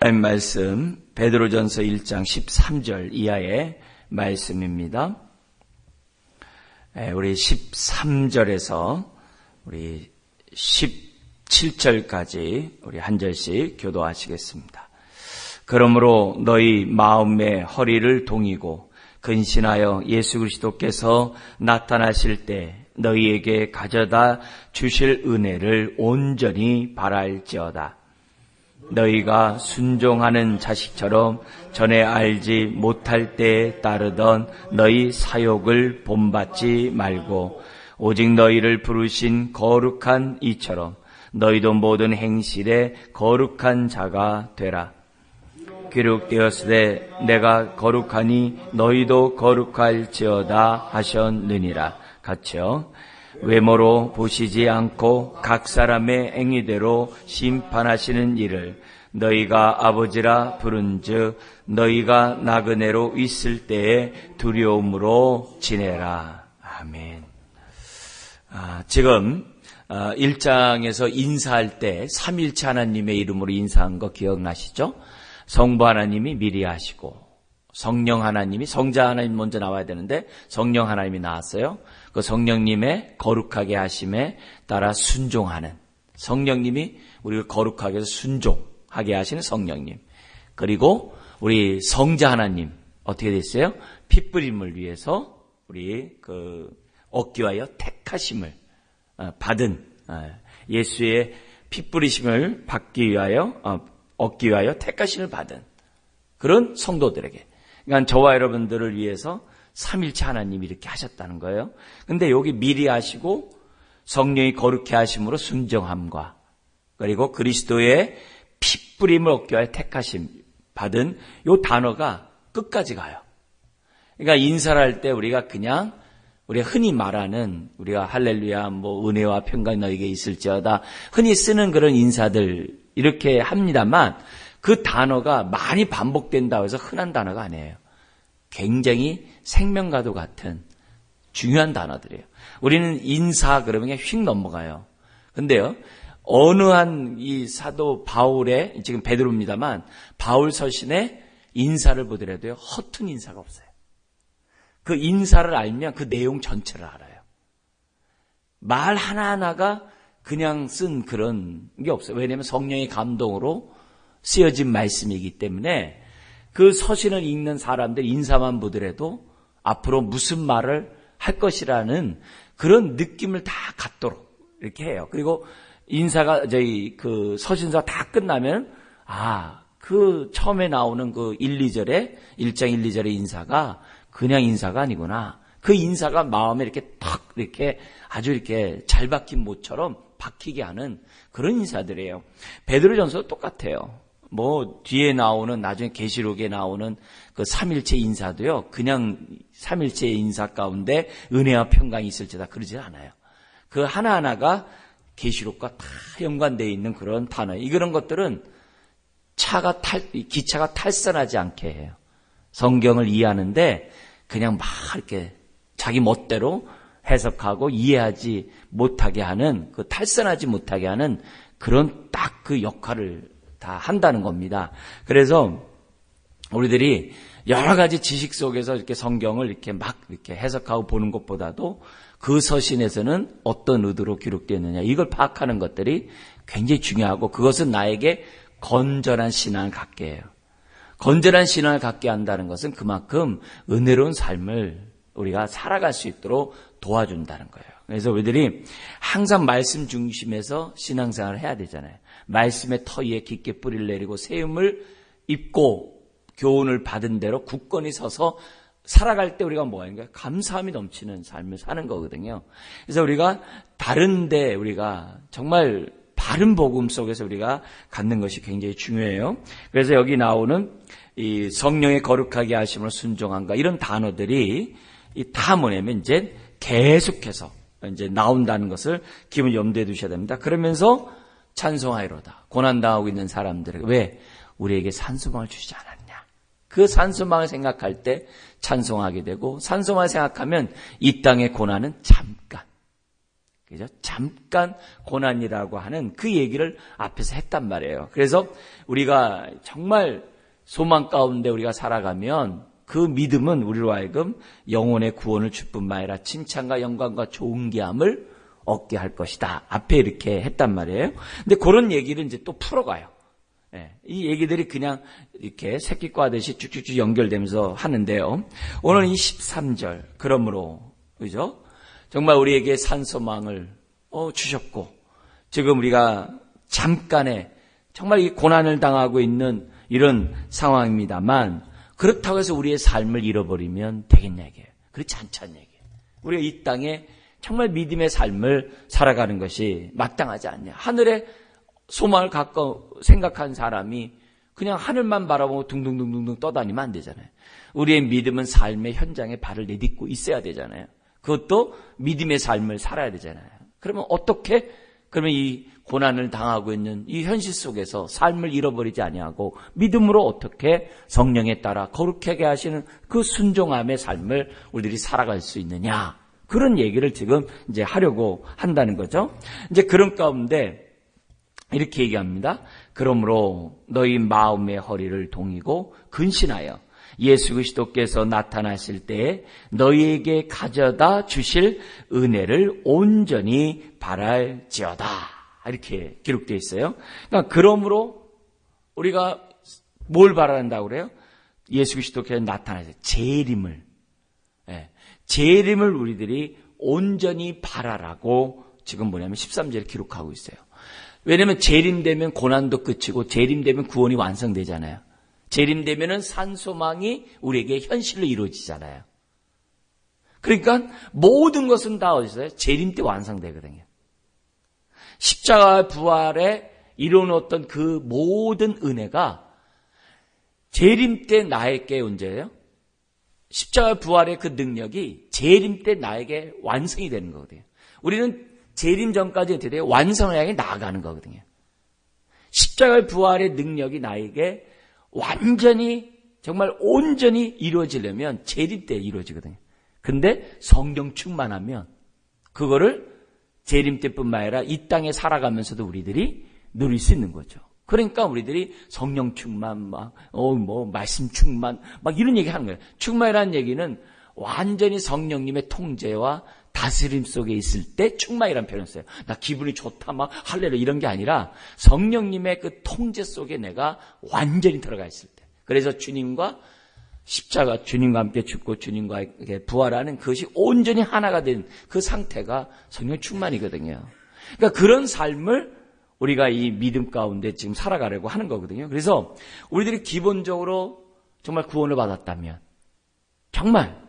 말씀 베드로전서 1장 13절 이하의 말씀입니다. 예, 우리 13절에서 우리 17절까지 우리 한 절씩 교도하시겠습니다. 그러므로 너희 마음의 허리를 동이고 근신하여 예수 그리스도께서 나타나실 때 너희에게 가져다 주실 은혜를 온전히 바랄지어다. 너희가 순종하는 자식처럼 전에 알지 못할 때 따르던 너희 사욕을 본받지 말고 오직 너희를 부르신 거룩한 이처럼 너희도 모든 행실에 거룩한 자가 되라. 기록되었으되 내가 거룩하니 너희도 거룩할지어다 하셨느니라. 같이요. 외모로 보시지 않고 각 사람의 행위대로 심판하시는 일을 너희가 아버지라 부른즉 너희가 나그네로 있을 때에 두려움으로 지내라. 아멘. 아, 지금 1장에서 아, 인사할 때 삼일체 하나님의 이름으로 인사한 거 기억나시죠? 성부 하나님이 미리 하시고 성령 하나님이 성자 하나님 먼저 나와야 되는데 성령 하나님이 나왔어요. 그 성령님의 거룩하게 하심에 따라 순종하는 성령님이 우리를 거룩하게 해서 순종하게 하시는 성령님. 그리고 우리 성자 하나님 어떻게 됐어요? 핏부림을 위해서 우리 그 얻기 위하여 택하심을 어, 받은 어, 예수의 핏부리심을 받기 위하여 어, 얻기 위하여 택하심을 받은 그런 성도들에게 그러니까 저와 여러분들을 위해서 삼일체 하나님이 이렇게 하셨다는 거예요. 근데 여기 미리 하시고 성령이 거룩해 하심으로 순정함과 그리고 그리스도의 핏부림을 얻기 위해 택하심 받은 요 단어가 끝까지 가요. 그러니까 인사를 할 때 우리가 그냥 우리가 흔히 말하는 우리가 할렐루야 뭐 은혜와 평강이 너에게 있을지어다 흔히 쓰는 그런 인사들 이렇게 합니다만 그 단어가 많이 반복된다고 해서 흔한 단어가 아니에요. 굉장히 생명과도 같은 중요한 단어들이에요. 우리는 인사 그러면 그냥 휙 넘어가요. 근데요, 어느 한 이 사도 바울의, 지금 베드로입니다만, 바울 서신의 인사를 보더라도요, 허튼 인사가 없어요. 그 인사를 알면 그 내용 전체를 알아요. 말 하나하나가 그냥 쓴 그런 게 없어요. 왜냐하면 성령의 감동으로 쓰여진 말씀이기 때문에 그 서신을 읽는 사람들 인사만 보더라도 앞으로 무슨 말을 할 것이라는 그런 느낌을 다 갖도록 이렇게 해요. 그리고 인사가 저희 그 서신사 다 끝나면 아, 그 처음에 나오는 그 1, 2절에 1장 1, 2절의 인사가 그냥 인사가 아니구나. 그 인사가 마음에 이렇게 탁 이렇게 아주 이렇게 잘 박힌 모처럼 박히게 하는 그런 인사들이에요. 베드로전서 똑같아요. 뭐 뒤에 나오는 나중에 계시록에 나오는 그 삼일체 인사도요. 그냥 삼일체 인사 가운데 은혜와 평강이 있을지다 그러지 않아요. 그 하나하나가 계시록과 다 연관되어 있는 그런 단어. 이런 것들은 차가 탈 기차가 탈선하지 않게 해요. 성경을 이해하는데 그냥 막 이렇게 자기 멋대로 해석하고 이해하지 못하게 하는 그 탈선하지 못하게 하는 그런 딱 그 역할을 다 한다는 겁니다. 그래서 우리들이 여러 가지 지식 속에서 이렇게 성경을 이렇게 막 이렇게 해석하고 보는 것보다도 그 서신에서는 어떤 의도로 기록되었느냐 이걸 파악하는 것들이 굉장히 중요하고 그것은 나에게 건전한 신앙을 갖게 해요. 건전한 신앙을 갖게 한다는 것은 그만큼 은혜로운 삶을 우리가 살아갈 수 있도록 도와준다는 거예요. 그래서 우리들이 항상 말씀 중심에서 신앙생활을 해야 되잖아요. 말씀의 터 위에 깊게 뿌리를 내리고 세움을 입고 교훈을 받은 대로 굳건히 서서 살아갈 때 우리가 뭐 거예요? 감사함이 넘치는 삶을 사는 거거든요. 그래서 우리가 다른데 우리가 정말 바른 복음 속에서 우리가 갖는 것이 굉장히 중요해요. 그래서 여기 나오는 이 성령의 거룩하게 하심을 순종한가 이런 단어들이 다 뭐냐면 이제 계속해서 이제 나온다는 것을 기분 염두에 두셔야 됩니다. 그러면서 찬송하이로다. 고난당하고 있는 사람들에게 왜 우리에게 산소망을 주시지 않았냐. 그 산소망을 생각할 때 찬송하게 되고 산소망을 생각하면 이 땅의 고난은 잠깐 그죠? 잠깐 고난이라고 하는 그 얘기를 앞에서 했단 말이에요. 그래서 우리가 정말 소망 가운데 우리가 살아가면 그 믿음은 우리로 하여금 영혼의 구원을 줄 뿐만 아니라 칭찬과 영광과 좋은 기함을 얻게 할 것이다. 앞에 이렇게 했단 말이에요. 근데 그런 얘기를 이제 또 풀어가요. 예, 이 얘기들이 그냥 이렇게 새끼과 하듯이 쭉쭉쭉 연결되면서 하는데요. 오늘 이 13절, 그러므로, 그죠? 정말 우리에게 산소망을 어, 주셨고, 지금 우리가 잠깐의 정말 이 고난을 당하고 있는 이런 상황입니다만, 그렇다고 해서 우리의 삶을 잃어버리면 되겠냐, 이게. 그렇지 않잖냐, 이게. 우리가 이 땅에 정말 믿음의 삶을 살아가는 것이 마땅하지 않냐. 하늘에 소망을 갖고 생각한 사람이 그냥 하늘만 바라보고 둥둥둥둥둥 떠다니면 안 되잖아요. 우리의 믿음은 삶의 현장에 발을 내딛고 있어야 되잖아요. 그것도 믿음의 삶을 살아야 되잖아요. 그러면 어떻게 그러면 이 고난을 당하고 있는 이 현실 속에서 삶을 잃어버리지 아니하고 믿음으로 어떻게 성령에 따라 거룩하게 하시는 그 순종함의 삶을 우리들이 살아갈 수 있느냐 그런 얘기를 지금 이제 하려고 한다는 거죠. 이제 그런 가운데 이렇게 얘기합니다. 그러므로 너희 마음의 허리를 동이고 근신하여 예수 그리스도께서 나타나실 때에 너희에게 가져다 주실 은혜를 온전히 바랄지어다. 이렇게 기록되어 있어요. 그러니까 그러므로 우리가 뭘 바란다고 그래요? 예수 그리스도께서 나타나실 재림을 예, 재림을 우리들이 온전히 바라라고 지금 뭐냐면 13절에 기록하고 있어요. 왜냐하면 재림되면 고난도 끝이고 재림되면 구원이 완성되잖아요. 재림되면은 산소망이 우리에게 현실로 이루어지잖아요. 그러니까 모든 것은 다 어디서 요? 재림 때 완성되거든요. 십자가 부활에 이루어놓던 그 모든 은혜가 재림 때 나에게 언제예요? 십자가 부활의 그 능력이 재림 때 나에게 완성이 되는 거거든요. 우리는 재림 전까지 어떻게? 완성을 향해 나아가는 거거든요. 십자가 부활의 능력이 나에게 완전히 정말 온전히 이루어지려면 재림 때 이루어지거든요. 근데 성령 충만하면 그거를 재림 때뿐만 아니라 이 땅에 살아가면서도 우리들이 누릴 수 있는 거죠. 그러니까 우리들이 성령 충만, 막, 어, 뭐, 말씀 충만, 막 이런 얘기 하는 거예요. 충만이라는 얘기는 완전히 성령님의 통제와 다스림 속에 있을 때 충만이라는 표현을 써요. 나 기분이 좋다, 막 할래로 이런 게 아니라 성령님의 그 통제 속에 내가 완전히 들어가 있을 때. 그래서 주님과 십자가 주님과 함께 죽고 주님과 부활하는 그것이 온전히 하나가 된 그 상태가 성령 충만이거든요. 그러니까 그런 삶을 우리가 이 믿음 가운데 지금 살아가려고 하는 거거든요. 그래서 우리들이 기본적으로 정말 구원을 받았다면 정말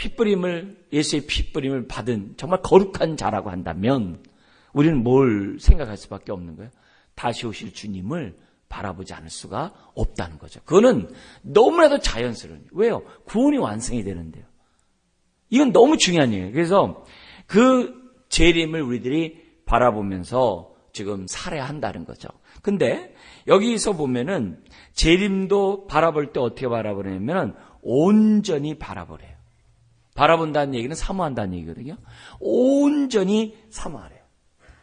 핏뿌림을 예수의 핏뿌림을 받은 정말 거룩한 자라고 한다면 우리는 뭘 생각할 수밖에 없는 거예요. 다시 오실 주님을 바라보지 않을 수가 없다는 거죠. 그거는 너무나도 자연스러운 왜요? 구원이 완성이 되는데요. 이건 너무 중요한 얘기예요. 그래서 그 재림을 우리들이 바라보면서 지금 살아야 한다는 거죠. 근데 여기서 보면은 재림도 바라볼 때 어떻게 바라보냐면 온전히 바라보래요. 바라본다는 얘기는 사모한다는 얘기거든요. 온전히 사모하래요.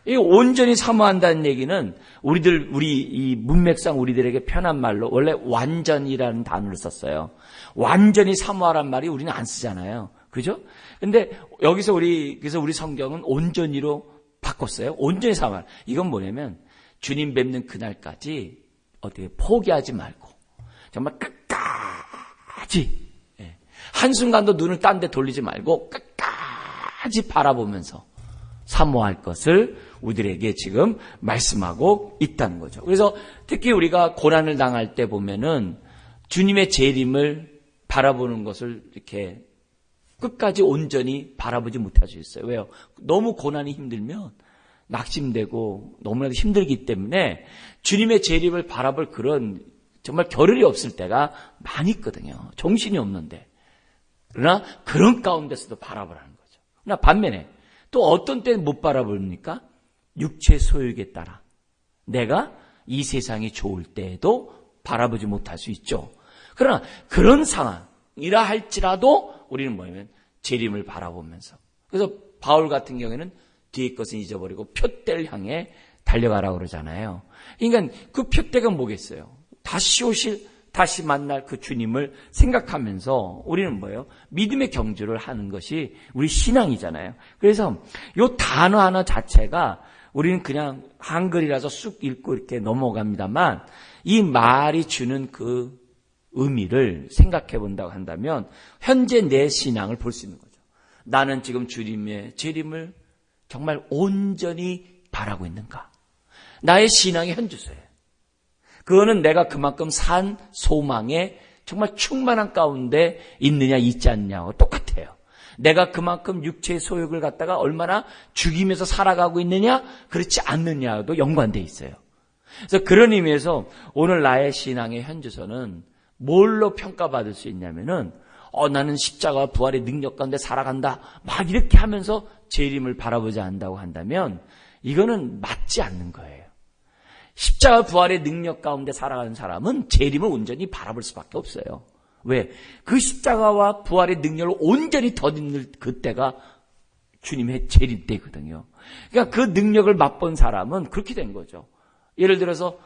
이 온전히 사모한다는 얘기는 우리들 우리 이 문맥상 우리들에게 편한 말로 원래 완전이라는 단어를 썼어요. 완전히 사모하란 말이 우리는 안 쓰잖아요. 그죠? 근데 여기서 우리 그래서 우리 성경은 온전히로 바꿨어요. 온전히 사모하. 이건 뭐냐면 주님 뵙는 그날까지 어떻게 포기하지 말고 정말 끝까지 예. 한순간도 눈을 딴 데 돌리지 말고 끝까지 바라보면서 사모할 것을 우리들에게 지금 말씀하고 있다는 거죠. 그래서 특히 우리가 고난을 당할 때 보면은 주님의 재림을 바라보는 것을 이렇게 끝까지 온전히 바라보지 못할 수 있어요. 왜요? 너무 고난이 힘들면 낙심되고 너무나도 힘들기 때문에 주님의 재림을 바라볼 그런 정말 겨를이 없을 때가 많이 있거든요. 정신이 없는데. 그러나 그런 가운데서도 바라보라는 거죠. 그러나 반면에 또 어떤 때는 못 바라봅니까? 육체 소욕에 따라. 내가 이 세상이 좋을 때에도 바라보지 못할 수 있죠. 그러나 그런 상황이라 할지라도 우리는 뭐냐면 재림을 바라보면서. 그래서 바울 같은 경우에는 뒤에 것은 잊어버리고 표대를 향해 달려가라고 그러잖아요. 그러니까 그 표대가 뭐겠어요? 다시 오실 다시 만날 그 주님을 생각하면서 우리는 뭐예요? 믿음의 경주를 하는 것이 우리 신앙이잖아요. 그래서 이 단어 하나 자체가 우리는 그냥 한글이라서 쑥 읽고 이렇게 넘어갑니다만 이 말이 주는 그 의미를 생각해 본다고 한다면 현재 내 신앙을 볼 수 있는 거죠. 나는 지금 주님의 재림을 정말 온전히 바라고 있는가? 나의 신앙의 현주소예요. 그거는 내가 그만큼 산 소망에 정말 충만한 가운데 있느냐 있지 않냐고 똑같아요. 내가 그만큼 육체의 소욕을 갖다가 얼마나 죽이면서 살아가고 있느냐 그렇지 않느냐도 연관돼 있어요. 그래서 그런 의미에서 오늘 나의 신앙의 현주소는 뭘로 평가받을 수 있냐면은 어 나는 십자가 부활의 능력 가운데 살아간다 막 이렇게 하면서 재림을 바라보지 않는다고 한다면 이거는 맞지 않는 거예요. 십자가 부활의 능력 가운데 살아가는 사람은 재림을 온전히 바라볼 수밖에 없어요. 왜? 그 십자가와 부활의 능력을 온전히 덧입는 그때가 주님의 재림 때거든요. 그러니까 그 능력을 맛본 사람은 그렇게 된 거죠. 예를 들어서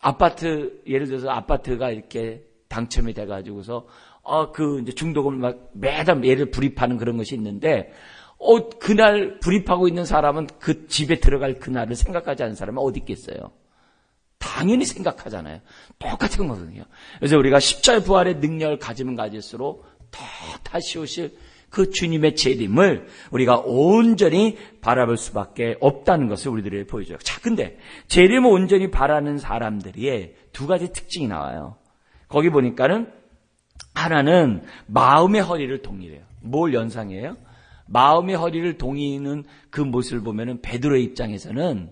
아파트 예를 들어서 아파트가 이렇게 당첨이 돼가지고서 어 그 이제 중독을 막 매달 매를 불입하는 그런 것이 있는데 어, 그날 불입하고 있는 사람은 그 집에 들어갈 그날을 생각하지 않는 사람은 어디 있겠어요? 당연히 생각하잖아요. 똑같은 거거든요. 그래서 우리가 십자의 부활의 능력을 가지면 가질수록 더 다시 오실 그 주님의 재림을 우리가 온전히 바라볼 수밖에 없다는 것을 우리들이 보여줘요. 자, 근데 재림을 온전히 바라는 사람들이 두 가지 특징이 나와요. 거기 보니까는 하나는 마음의 허리를 동일해요. 뭘 연상해요? 마음의 허리를 동이는 그 모습을 보면은 베드로의 입장에서는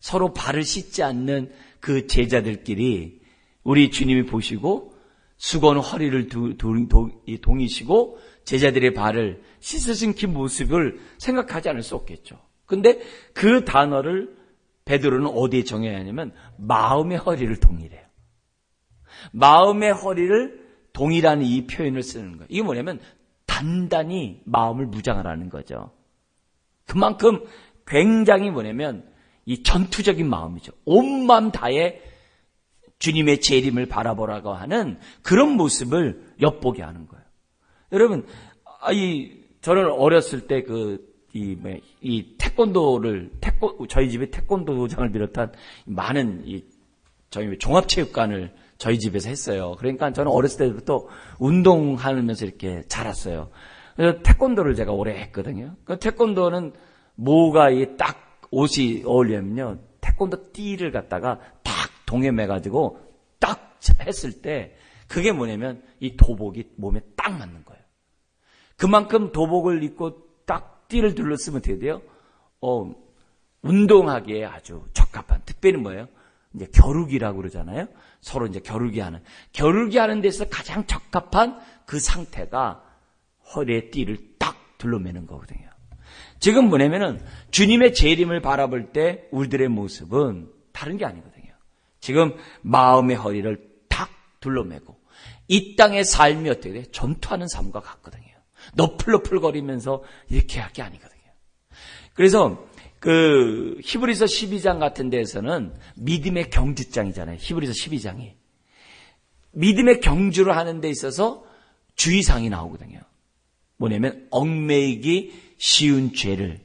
서로 발을 씻지 않는 그 제자들끼리 우리 주님이 보시고 수건 허리를 두, 도, 도, 동이시고 제자들의 발을 씻으신 그 모습을 생각하지 않을 수 없겠죠. 근데 그 단어를 베드로는 어디에 정해야 하냐면 마음의 허리를 동일해요. 마음의 허리를 동일한 이 표현을 쓰는 거예요. 이게 뭐냐면 단단히 마음을 무장하라는 거죠. 그만큼 굉장히 뭐냐면 이 전투적인 마음이죠. 온 마음 다해 주님의 재림을 바라보라고 하는 그런 모습을 엿보게 하는 거예요. 여러분, 아, 이 저는 어렸을 때 그 이 이 태권도를 태권 저희 집에 태권도 도장을 비롯한 많은 이 저희 종합체육관을 저희 집에서 했어요. 그러니까 저는 어렸을 때부터 운동하면서 이렇게 자랐어요. 그래서 태권도를 제가 오래 했거든요. 그 태권도는 뭐가 딱 옷이 어울리면요. 태권도 띠를 갖다가 딱 동여매가지고 딱 했을 때 그게 뭐냐면 이 도복이 몸에 딱 맞는 거예요. 그만큼 도복을 입고 딱 띠를 둘러쓰면 어떻게 돼요? 어, 운동하기에 아주 적합한, 특별히 뭐예요? 이제 겨루기라고 그러잖아요. 서로 이제 겨루기 하는. 겨루기 하는 데서 가장 적합한 그 상태가 허리에 띠를 딱 둘러매는 거거든요. 지금 뭐냐면은 주님의 재림을 바라볼 때 우리들의 모습은 다른 게 아니거든요. 지금 마음의 허리를 탁 둘러매고 이 땅의 삶이 어떻게 돼? 전투하는 삶과 같거든요. 너플너플 거리면서 이렇게 할 게 아니거든요. 그래서 그 히브리서 12장 같은 데에서는 믿음의 경주장이잖아요. 히브리서 12장이. 믿음의 경주를 하는 데 있어서 주의사항이 나오거든요. 뭐냐면 얽매이기 쉬운 죄를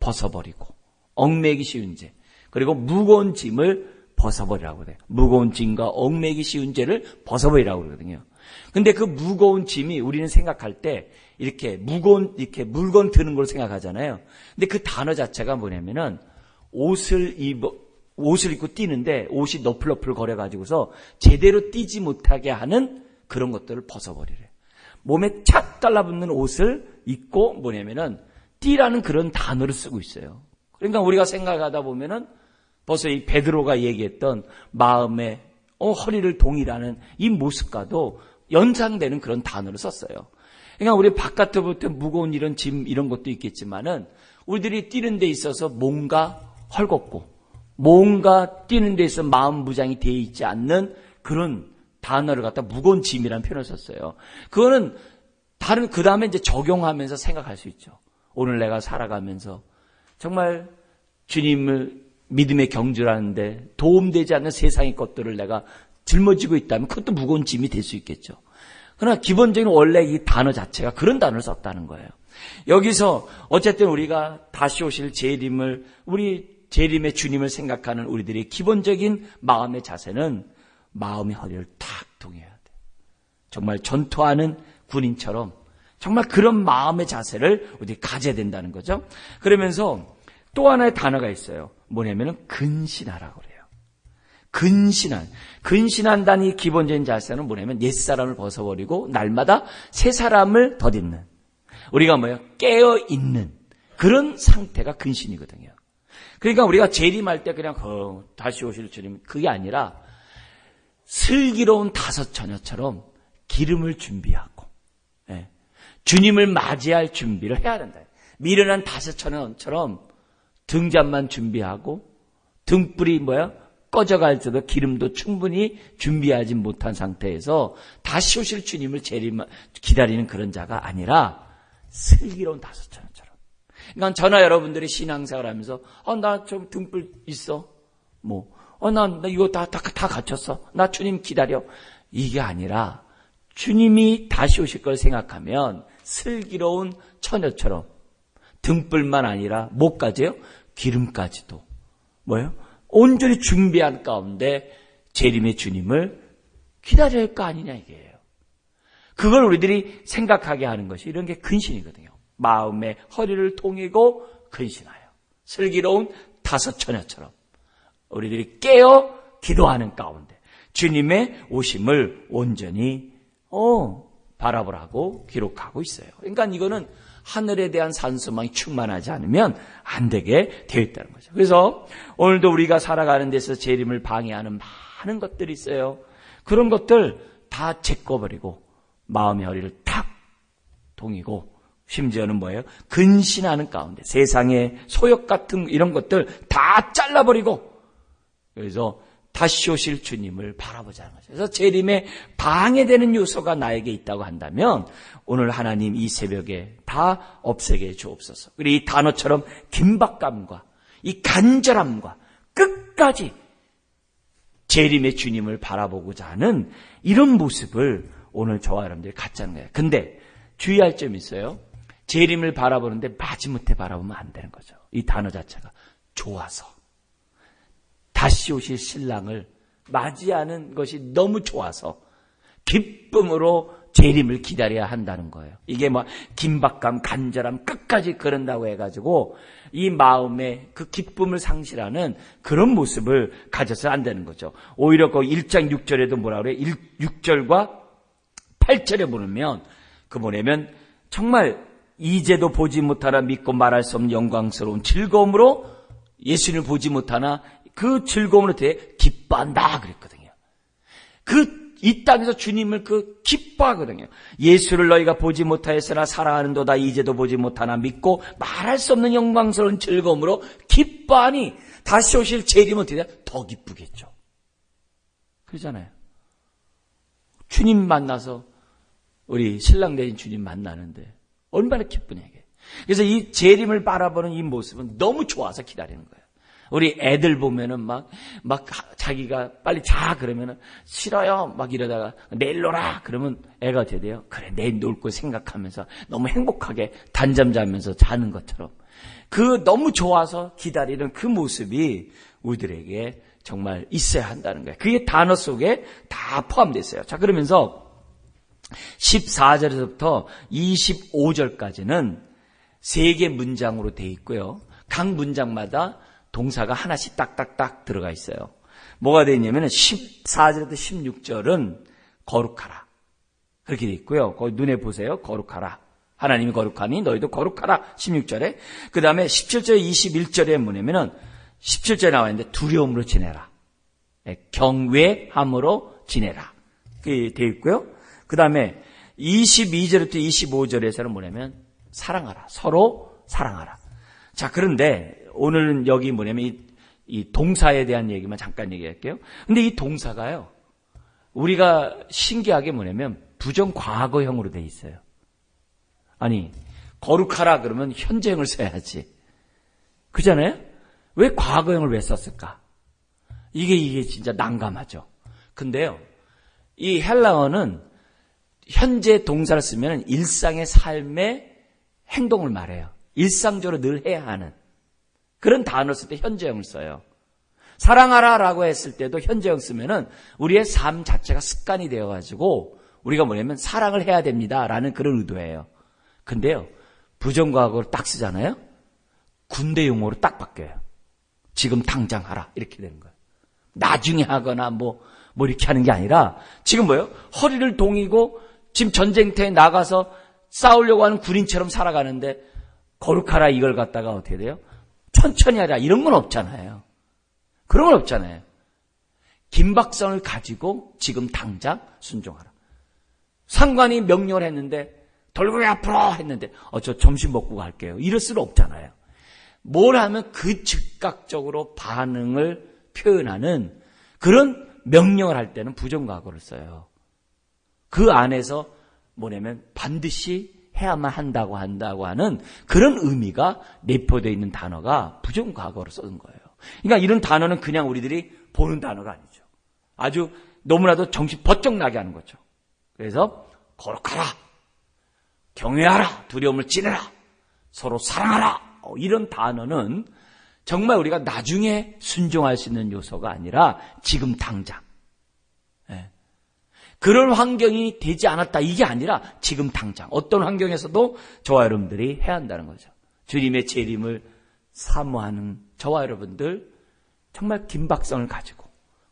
벗어버리고 얽매이기 쉬운 죄 그리고 무거운 짐을 벗어버리라고 그래요. 무거운 짐과 얽매이기 쉬운 죄를 벗어버리라고 그러거든요. 근데 그 무거운 짐이 우리는 생각할 때 이렇게 무거운 이렇게 물건 드는 걸 생각하잖아요. 근데 그 단어 자체가 뭐냐면은 옷을 입어 옷을 입고 뛰는데 옷이 너플너플 거려 가지고서 제대로 뛰지 못하게 하는 그런 것들을 벗어버리래. 몸에 착 달라붙는 옷을 입고 뭐냐면은 뛰라는 그런 단어를 쓰고 있어요. 그러니까 우리가 생각하다 보면은 벌써 이 베드로가 얘기했던 마음의 어, 허리를 동이라는 이 모습과도 연상되는 그런 단어를 썼어요. 그러니까 우리 바깥으로부터 무거운 이런 짐 이런 것도 있겠지만은 우리들이 뛰는 데 있어서 뭔가 헐겁고 뭔가 뛰는 데 있어 마음 무장이 되어 있지 않는 그런 단어를 갖다 무거운 짐이라는 표현을 썼어요. 그거는 다른 그 다음에 이제 적용하면서 생각할 수 있죠. 오늘 내가 살아가면서 정말 주님을 믿음의 경주라는데 도움되지 않는 세상의 것들을 내가 짊어지고 있다면 그것도 무거운 짐이 될 수 있겠죠. 그러나 기본적인 원래 이 단어 자체가 그런 단어를 썼다는 거예요. 여기서 어쨌든 우리가 다시 오실 재림을 우리 재림의 주님을 생각하는 우리들의 기본적인 마음의 자세는 마음의 허리를 탁 동해야 돼. 정말 전투하는 군인처럼 정말 그런 마음의 자세를 우리 가져야 된다는 거죠. 그러면서 또 하나의 단어가 있어요. 뭐냐면은 근신하라고 그래요. 근신한. 근신한다는 이 기본적인 자세는 뭐냐면 옛 사람을 벗어버리고 날마다 새 사람을 덧입는. 우리가 뭐예요? 깨어 있는 그런 상태가 근신이거든요. 그러니까 우리가 재림할 때 그냥 어, 다시 오실 주님 그게 아니라 슬기로운 다섯 처녀처럼 기름을 준비하고 예. 주님을 맞이할 준비를 해야 된다. 미련한 다섯 처녀처럼 등잔만 준비하고 등불이 뭐야? 꺼져갈 때도 기름도 충분히 준비하지 못한 상태에서 다시 오실 주님을 재림 기다리는 그런 자가 아니라 슬기로운 다섯 처녀처럼. 그러니까 저나 여러분들이 신앙생활 하면서 어, 나 좀 등불 있어. 뭐, 어, 나, 나 이거 다, 다, 다 갖췄어. 나 주님 기다려. 이게 아니라 주님이 다시 오실 걸 생각하면 슬기로운 처녀처럼 등불만 아니라 뭐까지요? 기름까지도. 뭐예요? 온전히 준비한 가운데 재림의 주님을 기다려야 할 거 아니냐 이게요. 그걸 우리들이 생각하게 하는 것이 이런 게 근신이거든요. 마음의 허리를 통이고 근신하여 슬기로운 다섯 처녀처럼 우리들이 깨어 기도하는 가운데 주님의 오심을 온전히 어, 바라보라고 기록하고 있어요. 그러니까 이거는 하늘에 대한 산소망이 충만하지 않으면 안 되게 되어 있다는 거죠. 그래서 오늘도 우리가 살아가는 데서 재림을 방해하는 많은 것들이 있어요. 그런 것들 다 제꺼버리고 마음의 허리를 탁 동이고 심지어는 뭐예요? 근신하는 가운데 세상의 소욕 같은 이런 것들 다 잘라버리고 그래서 다시 오실 주님을 바라보자는 거죠. 그래서 재림에 방해되는 요소가 나에게 있다고 한다면 오늘 하나님 이 새벽에 다 없애게 주옵소서. 그리고 이 단어처럼 긴박감과 이 간절함과 끝까지 재림의 주님을 바라보고자 하는 이런 모습을 오늘 저와 여러분들이 갖자는 거예요. 근데 주의할 점이 있어요. 재림을 바라보는데 마지못해 바라보면 안 되는 거죠. 이 단어 자체가 좋아서. 다시 오실 신랑을 맞이하는 것이 너무 좋아서 기쁨으로 재림을 기다려야 한다는 거예요. 이게 뭐 긴박감, 간절함 끝까지 그런다고 해가지고 이 마음의 그 기쁨을 상실하는 그런 모습을 가져서 안 되는 거죠. 오히려 그 1장 6절에도 뭐라 그래요? 6절과 8절에 보면 그 뭐냐면 정말 이제도 보지 못하나 믿고 말할 수 없는 영광스러운 즐거움으로 예수님을 보지 못하나 그 즐거움으로 대해 기뻐한다 그랬거든요. 그 이 땅에서 주님을 그 기뻐하거든요. 예수를 너희가 보지 못하였으나 사랑하는도다 이제도 보지 못하나 믿고 말할 수 없는 영광스러운 즐거움으로 기뻐하니 다시 오실 재림 어떻게 돼? 더 기쁘겠죠. 그러잖아요. 주님 만나서 우리 신랑 대신 주님 만나는데 얼마나 기쁘냐 이게. 그래서 이 재림을 바라보는 이 모습은 너무 좋아서 기다리는 거예요. 우리 애들 보면은 막, 막 자기가 빨리 자 그러면은 싫어요. 막 이러다가 내일 놀아. 그러면 애가 어떻게 돼요? 그래, 내일 놀 거 생각하면서 너무 행복하게 단잠 자면서 자는 것처럼. 그 너무 좋아서 기다리는 그 모습이 우리들에게 정말 있어야 한다는 거예요. 그게 단어 속에 다 포함되어 있어요. 자, 그러면서 14절에서부터 25절까지는 세 개 문장으로 되어 있고요. 각 문장마다 동사가 하나씩 딱딱딱 들어가 있어요. 뭐가 되어 있냐면 14절부터 16절은 거룩하라. 그렇게 되어 있고요. 거기 눈에 보세요. 거룩하라. 하나님이 거룩하니 너희도 거룩하라. 16절에. 그 다음에 17절, 21절에 뭐냐면은 17절에 나와 있는데 두려움으로 지내라. 예, 경외함으로 지내라. 그게 되어 있고요. 그 다음에 22절부터 25절에서는 뭐냐면 사랑하라. 서로 사랑하라. 자, 그런데 오늘은 여기 뭐냐면 이, 이 동사에 대한 얘기만 잠깐 얘기할게요. 근데 이 동사가요. 우리가 신기하게 뭐냐면 부정 과거형으로 돼 있어요. 아니, 거룩하라 그러면 현재형을 써야지. 그잖아요? 왜 과거형을 왜 썼을까? 이게 이게 진짜 난감하죠. 근데요. 이 헬라어는 현재 동사를 쓰면 일상의 삶의 행동을 말해요. 일상적으로 늘 해야 하는 그런 단어를 쓸 때 현재형을 써요. 사랑하라 라고 했을 때도 현재형 쓰면은 우리의 삶 자체가 습관이 되어가지고 우리가 뭐냐면 사랑을 해야 됩니다 라는 그런 의도예요. 근데요 부정과거를 딱 쓰잖아요. 군대 용어로 딱 바뀌어요. 지금 당장 하라 이렇게 되는 거예요. 나중에 하거나 뭐, 뭐 이렇게 하는 게 아니라 지금 뭐예요? 허리를 동이고 지금 전쟁터에 나가서 싸우려고 하는 군인처럼 살아가는데 거룩하라 이걸 갖다가 어떻게 돼요? 천천히 하라 이런 건 없잖아요. 그런 건 없잖아요. 긴박성을 가지고 지금 당장 순종하라. 상관이 명령을 했는데 돌고래 앞으로 했는데 어 저 점심 먹고 갈게요. 이럴 수는 없잖아요. 뭘 하면 그 즉각적으로 반응을 표현하는 그런 명령을 할 때는 부정과거를 써요. 그 안에서 뭐냐면 반드시 해야만 한다고 한다고 하는 그런 의미가 내포되어 있는 단어가 부정 과거로 쓰는 거예요. 그러니까 이런 단어는 그냥 우리들이 보는 단어가 아니죠. 아주 너무나도 정신 번쩍 나게 하는 거죠. 그래서 거룩하라, 경외하라, 두려움을 지내라, 서로 사랑하라 어, 이런 단어는 정말 우리가 나중에 순종할 수 있는 요소가 아니라 지금 당장. 예. 그런 환경이 되지 않았다 이게 아니라 지금 당장 어떤 환경에서도 저와 여러분들이 해야 한다는 거죠. 주님의 재림을 사모하는 저와 여러분들 정말 긴박성을 가지고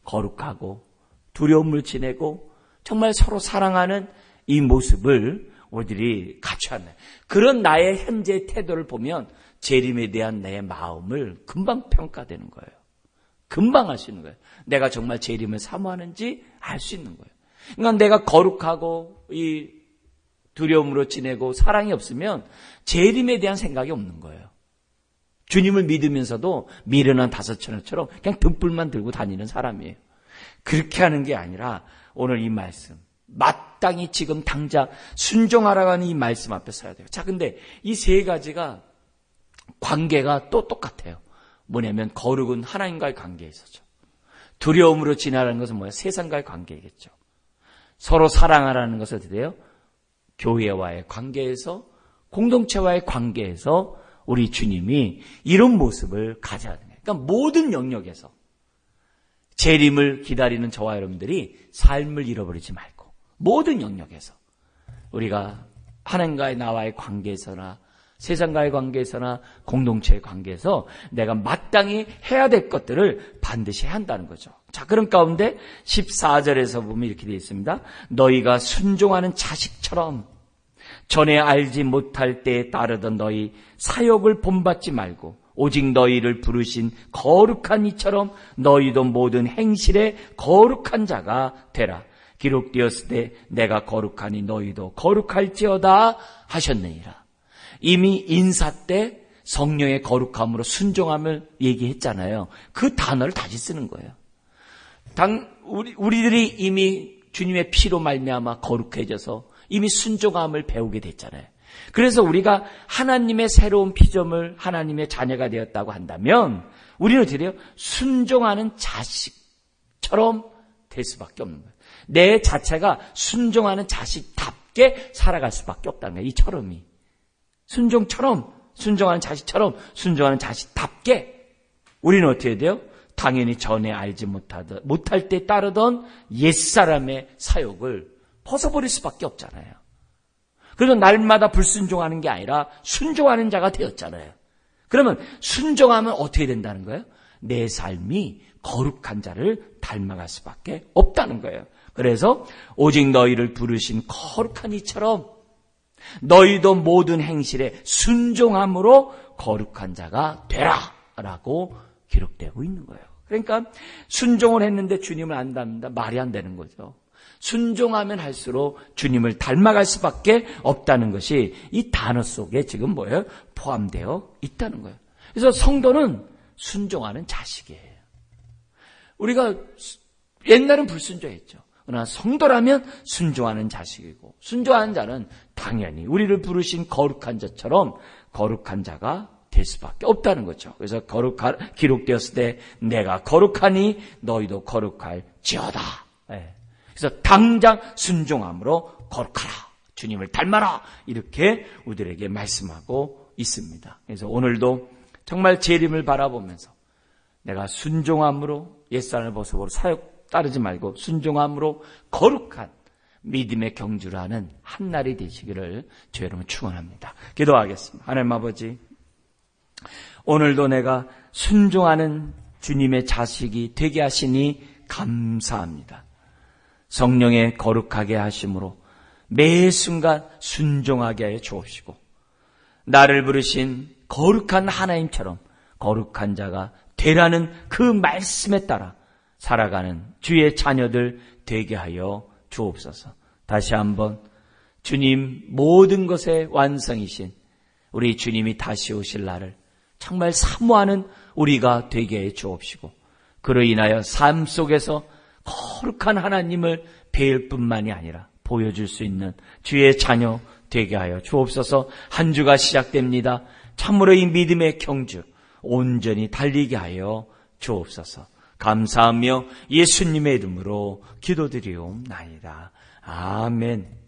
거룩하고 두려움을 지내고 정말 서로 사랑하는 이 모습을 우리들이 갖춰야 한다. 그런 나의 현재 태도를 보면 재림에 대한 내 마음을 금방 평가되는 거예요. 금방 알수 있는 거예요. 내가 정말 재림을 사모하는지 알 수 있는 거예요. 그러니까 내가 거룩하고 이 두려움으로 지내고 사랑이 없으면 재림에 대한 생각이 없는 거예요. 주님을 믿으면서도 미련한 다섯처럼 그냥 등불만 들고 다니는 사람이에요. 그렇게 하는 게 아니라 오늘 이 말씀 마땅히 지금 당장 순종하라고 하는 이 말씀 앞에 서야 돼요. 자, 근데 이 세 가지가 관계가 또 똑같아요. 뭐냐면 거룩은 하나님과의 관계에 있었죠. 두려움으로 지나라는 것은 뭐야? 세상과의 관계겠죠. 서로 사랑하라는 것은 어떻게 돼요? 교회와의 관계에서 공동체와의 관계에서 우리 주님이 이런 모습을 가져야 돼요. 그러니까 모든 영역에서 재림을 기다리는 저와 여러분들이 삶을 잃어버리지 말고 모든 영역에서 우리가 하나님과의 나와의 관계에서나 세상과의 관계에서나 공동체의 관계에서 내가 마땅히 해야 될 것들을 반드시 해야 한다는 거죠. 자, 그런 가운데 14절에서 보면 이렇게 되어 있습니다. 너희가 순종하는 자식처럼 전에 알지 못할 때에 따르던 너희 사역을 본받지 말고 오직 너희를 부르신 거룩한 이처럼 너희도 모든 행실에 거룩한 자가 되라. 기록되었을 때 내가 거룩하니 너희도 거룩할지어다 하셨느니라. 이미 인사 때 성령의 거룩함으로 순종함을 얘기했잖아요. 그 단어를 다시 쓰는 거예요. 당 우리 우리들이 이미 주님의 피로 말미암아 거룩해져서 이미 순종함을 배우게 됐잖아요. 그래서 우리가 하나님의 새로운 피조물, 하나님의 자녀가 되었다고 한다면 우리는 어떻게 돼요? 순종하는 자식처럼 될 수밖에 없는 거예요. 내 자체가 순종하는 자식답게 살아갈 수밖에 없다는 거예요. 이처럼이. 순종처럼, 순종하는 자식처럼, 순종하는 자식답게 우리는 어떻게 돼요? 당연히 전에 알지 못하던, 못할 때 따르던 옛사람의 사욕을 벗어버릴 수밖에 없잖아요. 그래서 날마다 불순종하는 게 아니라 순종하는 자가 되었잖아요. 그러면 순종하면 어떻게 된다는 거예요? 내 삶이 거룩한 자를 닮아갈 수밖에 없다는 거예요. 그래서 오직 너희를 부르신 거룩한 이처럼 너희도 모든 행실에 순종함으로 거룩한 자가 되라라고 기록되고 있는 거예요. 그러니까 순종을 했는데 주님을 안 닮는다 말이 안 되는 거죠. 순종하면 할수록 주님을 닮아갈 수밖에 없다는 것이 이 단어 속에 지금 뭐예요? 포함되어 있다는 거예요. 그래서 성도는 순종하는 자식이에요. 우리가 옛날은 불순종했죠. 그러나 성도라면 순종하는 자식이고 순종하는 자는 당연히 우리를 부르신 거룩한 자처럼 거룩한 자가 될 수밖에 없다는 거죠. 그래서 거룩하 기록되었을 때 내가 거룩하니 너희도 거룩할지어다. 예. 그래서 당장 순종함으로 거룩하라. 주님을 닮아라. 이렇게 우리들에게 말씀하고 있습니다. 그래서 오늘도 정말 재림을 바라보면서 내가 순종함으로 옛사람을 벗어보고 사역 따르지 말고 순종함으로 거룩한 믿음의 경주를 하는 한 날이 되시기를 주 여러분 축원합니다. 기도하겠습니다. 하나님 아버지 오늘도 내가 순종하는 주님의 자식이 되게 하시니 감사합니다. 성령의 거룩하게 하심으로 매 순간 순종하게 하여 주옵시고 나를 부르신 거룩한 하나님처럼 거룩한 자가 되라는 그 말씀에 따라 살아가는 주의 자녀들 되게 하여 주옵소서. 다시 한번 주님 모든 것의 완성이신 우리 주님이 다시 오실 날을 정말 사모하는 우리가 되게 해 주옵시고 그로 인하여 삶 속에서 거룩한 하나님을 배울 뿐만이 아니라 보여줄 수 있는 주의 자녀 되게 하여 주옵소서 한 주가 시작됩니다. 참으로 이 믿음의 경주 온전히 달리게 하여 주옵소서 감사하며 예수님의 이름으로 기도드리옵나이다. 아멘.